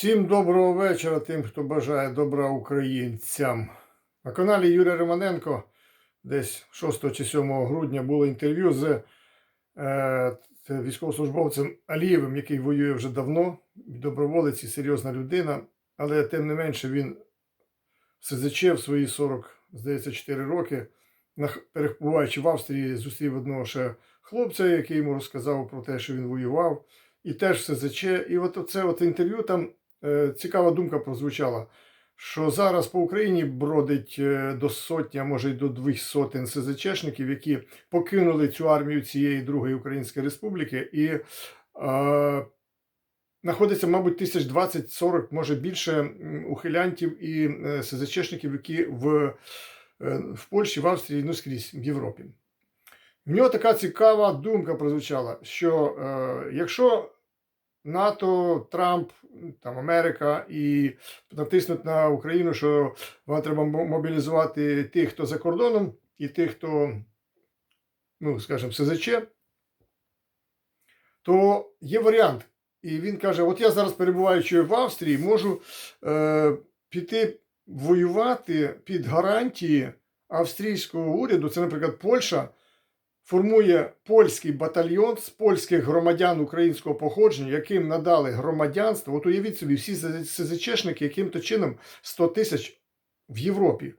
Всім доброго вечора тим, хто бажає добра українцям. На каналі Юрія Романенко десь 6 чи 7 грудня було інтерв'ю з е, військовослужбовцем Алієвим, який воює вже давно, доброволець і серйозна людина, але тим не менше він СЗЧ в свої 40, здається, 4 роки, перебуваючи в Австрії, зустрів одного ще хлопця, який йому розказав про те, що він воював, і теж СЗЧ. І от це от інтерв'ю там цікава думка прозвучала, що зараз по Україні бродить е, до сотні, а може й до двох сотень СЗЧшників, які покинули цю армію цієї Другої Української Республіки і е, знаходиться, мабуть, тисяч 20-40, може більше ухилянтів і е, СЗЧшників, які в, е, в Польщі, в Австрії, ну скрізь в Європі. В нього така цікава думка прозвучала, що е, якщо НАТО, Трамп, там Америка і натиснуть на Україну, що вам треба мобілізувати тих, хто за кордоном, і тих, хто, ну, скажімо, СЗЧ, то є варіант. І він каже: от я зараз, перебуваючи в Австрії, можу е, піти воювати під гарантії австрійського уряду. Це, наприклад, Польща формує польський батальйон з польських громадян українського походження, яким надали громадянство. От уявіть собі, всі СЗЧшники, яким-то чином 100 тисяч в Європі,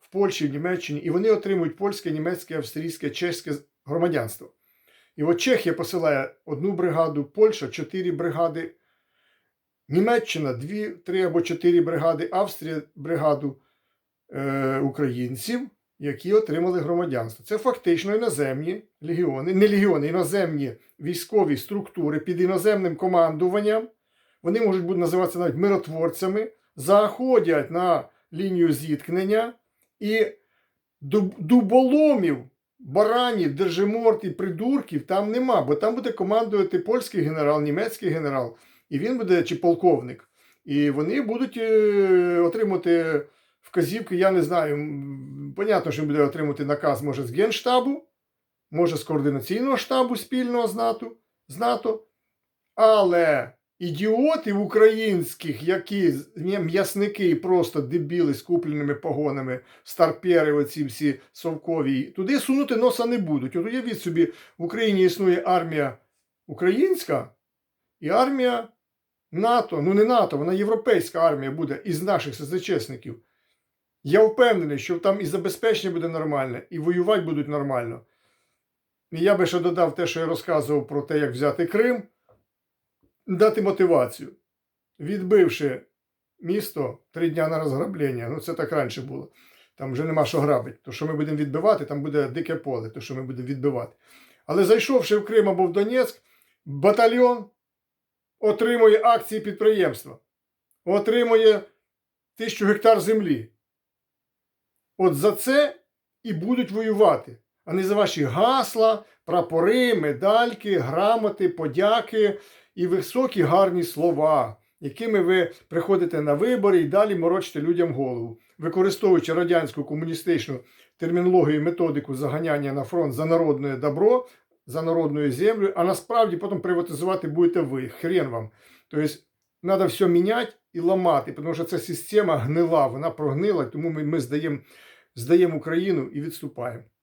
в Польщі, в Німеччині, і вони отримують польське, німецьке, австрійське, чеське громадянство. І от Чехія посилає одну бригаду, Польща чотири бригади, Німеччина дві, три або чотири бригади, Австрія бригаду е, українців, які отримали громадянство. Це фактично іноземні легіони, не легіони, іноземні військові структури під іноземним командуванням. Вони можуть бути називатися навіть миротворцями, заходять на лінію зіткнення і дуболомів, баранів, держиморт і придурків там нема, бо там буде командувати польський генерал, німецький генерал, і він буде чи полковник. І вони будуть е, отримати вказівки, я не знаю. Понятно, що він буде отримати наказ, може, з Генштабу, може, з координаційного штабу спільного з НАТО, з НАТО. Але ідіотів українських, які м'ясники і просто дебіли з купленими погонами, старпери, оці всі совкові, туди сунути носа не будуть. От уявіть собі, в Україні існує армія українська і армія НАТО. Ну не НАТО, вона європейська армія буде із наших СЗЧСників. Я впевнений, що там і забезпечення буде нормальне, і воювати будуть нормально. І я би ще додав те, що я розказував про те, як взяти Крим, дати мотивацію. Відбивши місто три дня на розграблення, ну це так раніше було. Там вже нема що грабити. То, що ми будемо відбивати, там буде дике поле, то, що ми будемо відбивати. Але зайшовши в Крим або в Донецьк, батальйон отримує акції підприємства, отримує тисячу гектар землі. От за це і будуть воювати, а не за ваші гасла, прапори, медальки, грамоти, подяки і високі гарні слова, якими ви приходите на вибори і далі морочите людям голову, використовуючи радянську комуністичну термінологію і методику заганяння на фронт за народне добро, за народною землю, а насправді потім приватизувати будете ви. Хрен вам. Тобто, треба все міняти і ламати, тому що ця система гнила, вона прогнила, тому ми, ми здаємо здаємо Україну і відступаємо.